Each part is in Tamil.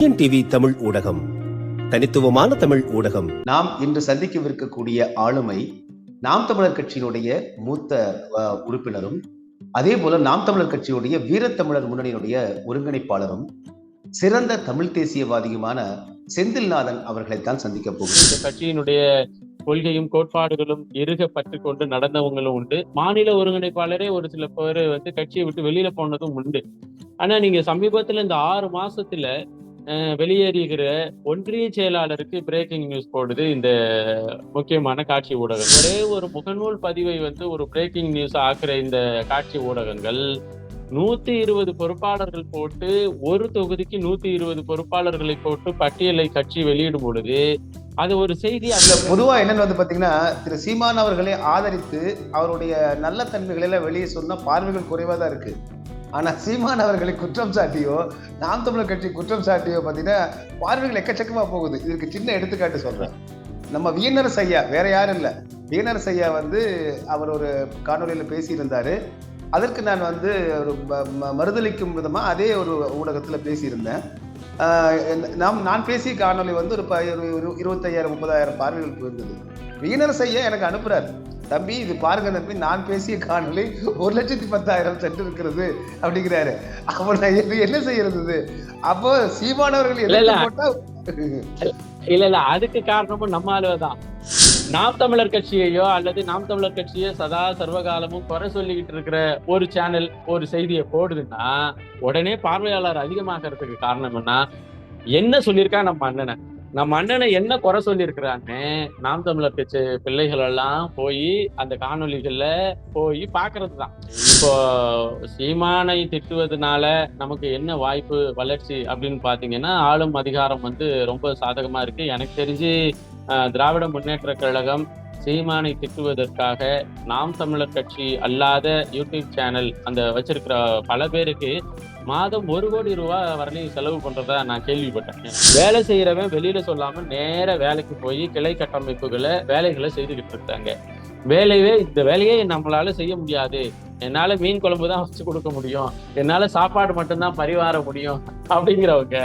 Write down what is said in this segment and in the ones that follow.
டிவி தமிழ் ஊடகம். தனித்துவமான தமிழ் ஊடகம். நாம் இன்று சந்திக்கவிருக்கக்கூடிய ஆளுமை நாம் தமிழர் கட்சியினுடைய மூத்த உறுப்பினரும் அதே போல நாம் தமிழர் கட்சியுடைய வீரத்தமிழர் முன்னணியினுடைய ஒருங்கிணைப்பாளரும் சிறந்த தமிழ் தேசியவாதியுமான செந்தில்நாதன் அவர்களைத்தான் சந்திக்க போகிறோம். இந்த கட்சியினுடைய கொள்கையும் கோட்பாடுகளும் இறுக பற்றி கொண்டு நடந்தவங்களும் உண்டு. மாநில ஒருங்கிணைப்பாளரே ஒரு சில பேர் வந்து கட்சியை விட்டு வெளியில போனதும் உண்டு. ஆனா நீங்க சமீபத்துல இந்த ஆறு மாசத்துல வெளியேறுகிற ஒன்றிய செயலாளருக்கு பிரேக்கிங் நியூஸ் போடுது இந்த முக்கியமான காட்சி ஊடகம் ஒரே ஒரு முகநூல் பதிவை வந்து ஒரு பிரேக்கிங் நியூஸ் ஆக்குற இந்த காட்சி ஊடகங்கள். நூத்தி இருபது பொறுப்பாளர்கள் போட்டு ஒரு தொகுதிக்கு நூத்தி இருபது பொறுப்பாளர்களை போட்டு பட்டியலை கட்சி வெளியிடும் பொழுது அது ஒரு செய்தி அந்த பொதுவா என்னன்னு வந்து பாத்தீங்கன்னா திரு சீமான் அவர்களை ஆதரித்து அவருடைய நல்ல தன்மைகளை எல்லாம் வெளியே சொன்னா பார்வைகள் குறைவா தான் இருக்கு. ஆனால் சீமான் அவர்களை குற்றம் சாட்டியோ நாம் தமிழர் கட்சி குற்றம் சாட்டியோ பார்த்தீங்கன்னா பார்வைகள் எக்கச்சக்கமாக போகுது. இதுக்கு சின்ன எடுத்துக்காட்டு சொல்கிறேன் நம்ம வியனரசு ஐயா வேற யாரும் இல்லை. வியனரசு ஐயா வந்து அவர் ஒரு காணொலியில் பேசியிருந்தார். அதற்கு நான் வந்து ஒரு மறுதளிக்கும் விதமாக அதே ஒரு ஊடகத்தில் பேசியிருந்தேன். நாம் நான் பேசிய காணொளி வந்து ஒரு ப- இருபத்தையாயிரம் முப்பதாயிரம் பார்வைகள் போயிருந்தது. வீணர் ஐயா எனக்கு அனுப்புகிறார் தம்பி இது பாருங்க தம்பி நான் பேசிய காணொளி ஒரு லட்சத்தி பத்தாயிரம் சென்று இருக்கிறது அப்படிங்கிறாரு அப்போ நான் என்ன- செய்யறது? அப்போ சீமானவர்கள் இல்ல, இல்ல. எதிர்த்து போட்டா இல்ல இல்ல அதுக்கு காரணமும் நம்ம ஆளுதான் நாம் தமிழர் கட்சியையோ அல்லது நாம் தமிழர் கட்சியோ சதா சர்வகாலமும் குறை சொல்லிக்கிட்டு இருக்கிற ஒரு சேனல் ஒரு செய்தியை போடுதுன்னா உடனே பார்வையாளர் அதிகமாகிறதுக்கு காரணம் என்ன என்ன சொல்லியிருக்கா நம்ம அண்ணனை நம்ம அண்ணனை என்ன குறை சொல்லியிருக்கிறான்னு நாம் தமிழர் கட்சி பிள்ளைகள் எல்லாம் போய் அந்த காணொலிகள்ல போய் பாக்குறது தான் இப்போ சீமானை திட்டுவதனால நமக்கு என்ன வாய்ப்பு வளர்ச்சி அப்படின்னு பாத்தீங்கன்னா ஆளும் அதிகாரம் வந்து ரொம்ப சாதகமா இருக்கு. எனக்கு தெரிஞ்சு திராவிட முன்னேற்ற கழகம் சீமானை திட்டுவதற்காக நாம் தமிழர் கட்சி அல்லாத யூடியூப் சேனல் அந்த வச்சிருக்கிற பல பேருக்கு மாதம் ஒரு கோடி ரூபாய் வரலையும் செலவு பண்றதா நான் கேள்விப்பட்டேன் வேலை செய்யறவன் வெளியில சொல்லாம நேர வேலைக்கு போய் கிளை கட்டமைப்புகளை வேலைகளை செய்துகிட்டு இருக்காங்க. வேலையே இந்த வேலையே நம்மளால செய்ய முடியாது. என்னால மீன் குழம்பு தான் வச்சு கொடுக்க முடியும். என்னால சாப்பாடு மட்டும்தான் பரிவார முடியும். அப்படிங்கிறவங்க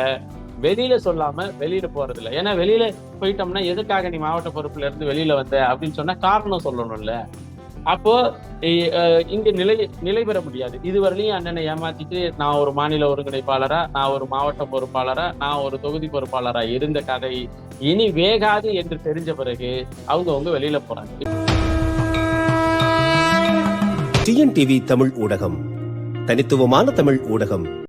வெளியில சொல்லாம வெளியில போறது இல்லை ஏன்னா வெளியில போயிட்டோம்னா எதுக்காக நீ மாவட்ட பொறுப்புல இருந்து வெளியில வந்த அப்படின்னு சொன்னா காரணம் சொல்லணும்ல. அப்போ அஹ் இங்க நிலை நிலை பெற முடியாது. இதுவரையிலையும் அண்ணனை ஏமாத்திட்டு நான் ஒரு மாநில ஒருங்கிணைப்பாளரா நான் ஒரு மாவட்ட பொறுப்பாளரா நான் ஒரு தொகுதி பொறுப்பாளரா இருந்த கதை இனி வேகாது என்று தெரிஞ்ச பிறகு அவங்க அவங்க வெளியில போறாங்க. டிஎன்டிவி தமிழ் ஊடகம். தனித்துவமான தமிழ் ஊடகம்.